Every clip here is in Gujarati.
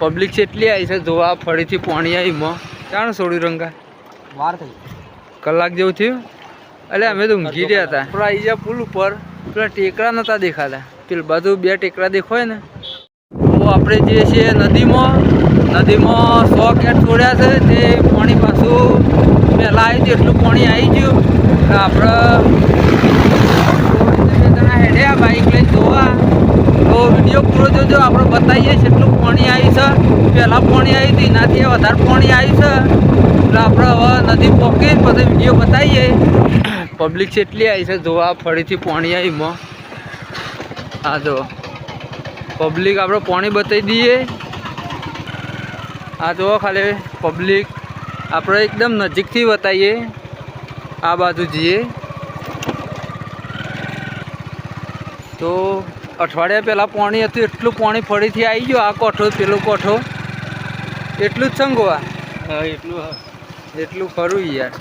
પબ્લિક કેટલી આવી છે જોવા ફરીથી પાણી આવી માં. ચાણ છોડ્યું રંગા? વાર થઈ. કલાક જેવું થયું? એટલે અમે તો ઊંઘી રહ્યા હતા. પેલા આવી ગયા પુલ ઉપર. પેલા ટેકરા નતા દેખાતા. પેલી બાજુ બે ટેકરા દેખાય ને. તો આપણે જે છીએ નદીમાં નદીમાં સો કેટ છોડ્યા છે તે પાણી પાછું પહેલાં આવી ગયું એટલું પાણી આવી ગયું આપણે બે જણા હેડ્યા બાઈક લઈને જોવા તો જોજો આપણે બતાવીએ કેટલું પાણી આવ્યું છે. પહેલાં પાણી આવી હતી, એનાથી વધારે પાણી આવ્યું છે. એટલે આપણે હવે નદી પહોંચી પછી વીડિયો બતાવીએ. પબ્લિક કેટલી આવી છે, જોવા ફરીથી પાણી આવીમાં હા જો. પબ્લિક આપણે પાણી બતાવી દઈએ. આ જો ખાલી પબ્લિક આપણે એકદમ નજીકથી બતાવીએ. આ બાજુ જઈએ. તો અઠવાડિયા પહેલાં પાણી હતું એટલું પાણી ફરીથી આવી ગયું આ કોઠો પેલો કોઠો. એટલું જ સંગવા હા એટલું એટલું ખરું યાર.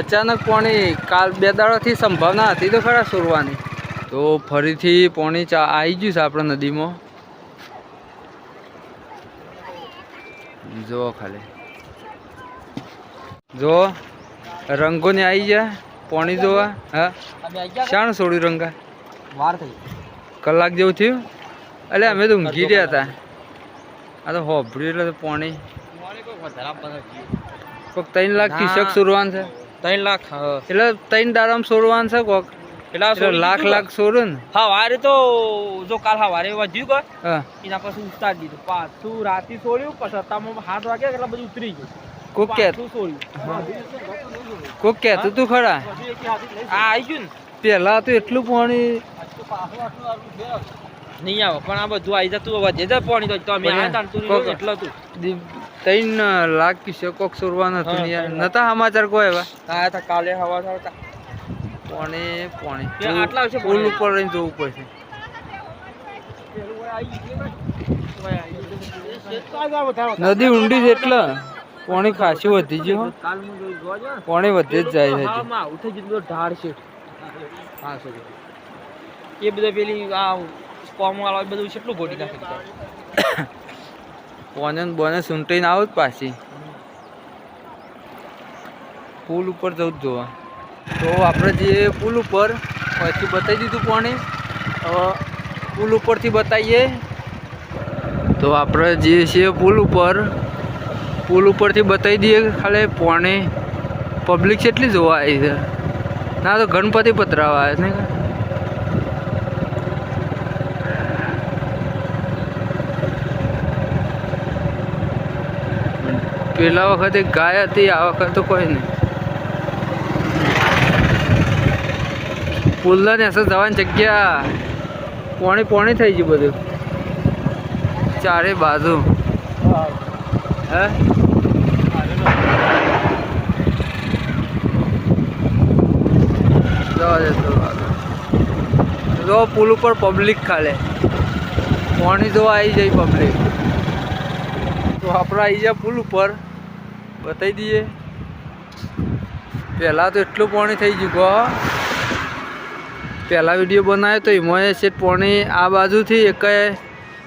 અચાનક પાણી કાલ બે દાડાથી સંભાવના હતી તો ખરા સોરવાની. તો ફરીથી પાણી ચા આવી ગયું છે આપણે નદીમાં. જો ખાલી. જો રંગોને આવી ગયા પાણી જોવા હા. શાણ છોડ્યું રંગા. વાર થઈ કલાક જેવું થયું? એટલે અમે તો ઊંઘી રહ્યા હતા. આ તો હોભળ્યું એટલે પોણી. પાણી કોઈક ત્રણ લાખ કિસક સોરવાન છે. ત્રણ લાખ હા. એટલે ત્રણ દાડામાં સોરવાન છે કોક. એટલે લાખ લાખ સોરું ને. હા વારે તો જો કાલ હા વારે વધ્યું કે એના પછી ઉતારી દીધું. પાછું રાતે છોડ્યું પછી સત્તામાં હાથ વાગ્યા એટલે બધું ઉતરી ગયું. કોક કે કોક કહેતું તું ખરા? આ આવી ગયું ને પેલા તો એટલું પાણી નહીં આવે પણ આ બધું આવી જતું વધે જાય પાણી તો તો અમે આ નહીં હતું. ત્રણ લાખ કિસક કોક સુરવા હતું નતા સમાચાર કોઈ એવા? હા તો કાલે હવા થતા પોણે પોણે. આટલા છે પુલ ઉપર રહીને જોવું પડશે. નદી ઊંડી છે એટલે. પોણી ખાસી વધી ગયું પોણે વધે જ જાય છે ઢાળ છે. હા એ બધા પેલી આ કોમ વાળા બધું કેટલું ગોટી નાખે બોને બોને સૂંટાઈને આવો જ પાછી. પુલ ઉપર જવું જ જોવા. તો આપણે જે પુલ ઉપર પછી બતાવી દીધું પાણી. હવે પુલ ઉપરથી બતાવીએ. તો આપણે જે છે પુલ ઉપર, પુલ ઉપરથી બતાવી દઈએ ખાલી પાણી. પબ્લિક કેટલી જોવા આવી છે. ના તો ગણપતિ પતરાવા આવે ને પેલા વખતે ગાય હતી, આ વખતે તો કોઈ નહીં. પુલ્લા ને અસર જવાની જગ્યા પોણી પોણી થઈ ગયું બધું. ચારે બાજુ. હે. જો પુલ ઉપર પબ્લિક ખાલે. પોણી જોવા આવી જાય પબ્લિક તો આપણે આવી જાય પુલ ઉપર. બતાવી દઈએ. પહેલાં તો એટલું પાણી થઈ ગયું કહો પહેલાં વીડિયો બનાવ્યો તો એમાં છે પાણી આ બાજુથી એક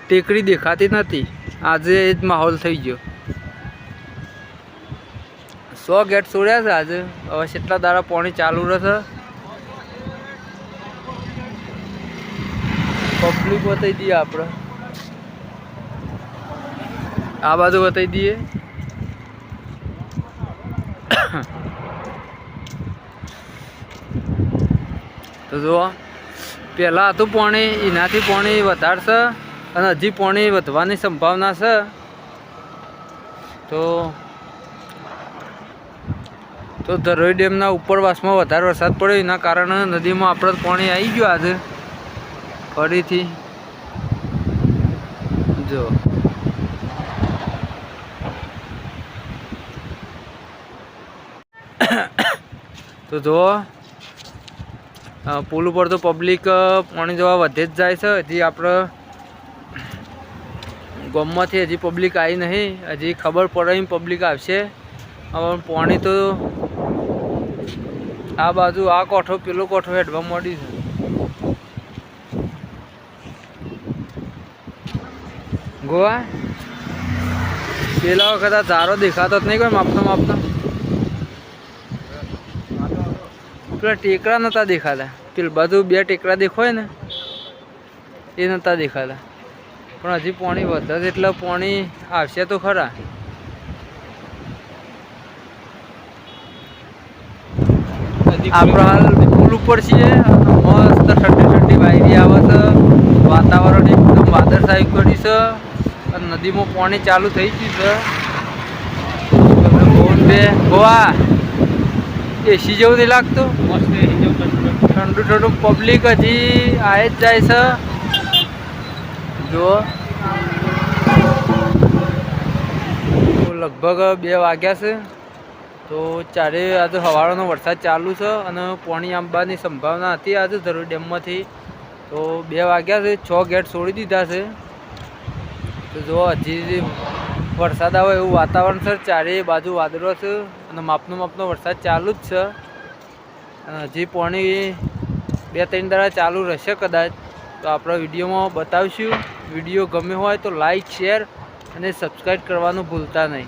ટેકડી દેખાતી નથી આજે એ જ માહોલ થઈ ગયો. સો ગેટ છોડ્યા છે આજે. હવે કેટલા દાડા પાણી ચાલુ રહેશે. પબ્લિક બતાવી દઈએ આપણે. આ બાજુ બતાવી દઈએ. તો જુઓ, પહેલાં હતું પાણી, એનાથી પાણી વધારશે અને હજી પાણી વધવાની સંભાવના છે. તો તો ધરોઈ ડેમના ઉપરવાસમાં વધારે વરસાદ પડ્યો, એના કારણે નદીમાં આપણે પાણી આવી ગયું આજે. ફરીથી જો તો જુઓ પુલ ઉપર તો પબ્લિક પાણી જોવા વધે જ જાય છે. હજી આપણે ગામમાંથી હજી પબ્લિક આવી નહીં. હજી ખબર પડે એમ પબ્લિક આવશે. હવે પાણી તો આ બાજુ આ કોઠો, પેલો કોઠો હેડવા મળી છે. ગોવા? પેલા વખત આ ધારો દેખાતો જ નહીં કોઈ માપનો માપનો પેલા ટેકરા નતા દેખાતા. પેલું બધું બે ટેકરા દેખાય ને એ નતા દેખાતા. પણ હજી પાણી વધે છે એટલે પાણી આવશે તો ખરા. આપણે હાલ પુલ ઉપર છીએ મસ્ત ઠંડી ઠંડી વાયરી આવે છે. વાતાવરણ એકદમ વાદળછાયું કરી છે. નદીમાં પાણી ચાલુ થઈ ગયું છે. ગોવા. એસી જેવું નહીં લાગતું ઠંડુ ઠંડુ. પબ્લિક હજી આવે જ જાય છે. જુઓ. લગભગ બે વાગ્યા છે. તો ચારે આજે હવાળાનો વરસાદ ચાલુ છે અને પાણી આંબાની સંભાવના હતી આજે ધરોઈ ડેમમાંથી. તો બે વાગ્યા છે છ ગેટ છોડી દીધા છે. તો જો હજી વરસાદ આવે એવું વાતાવરણ છે ચારે બાજુ વાદળો છે અને માપનો માપનો વરસાદ ચાલુ જ છે. અને હજી પોણી બે ત્રણ દાડા ચાલુ રહેશે કદાચ. તો આપણે વિડીયોમાં બતાવીશું. વીડિયો ગમ્યો હોય તો લાઈક, શેર અને સબસ્ક્રાઈબ કરવાનું ભૂલતા નહીં.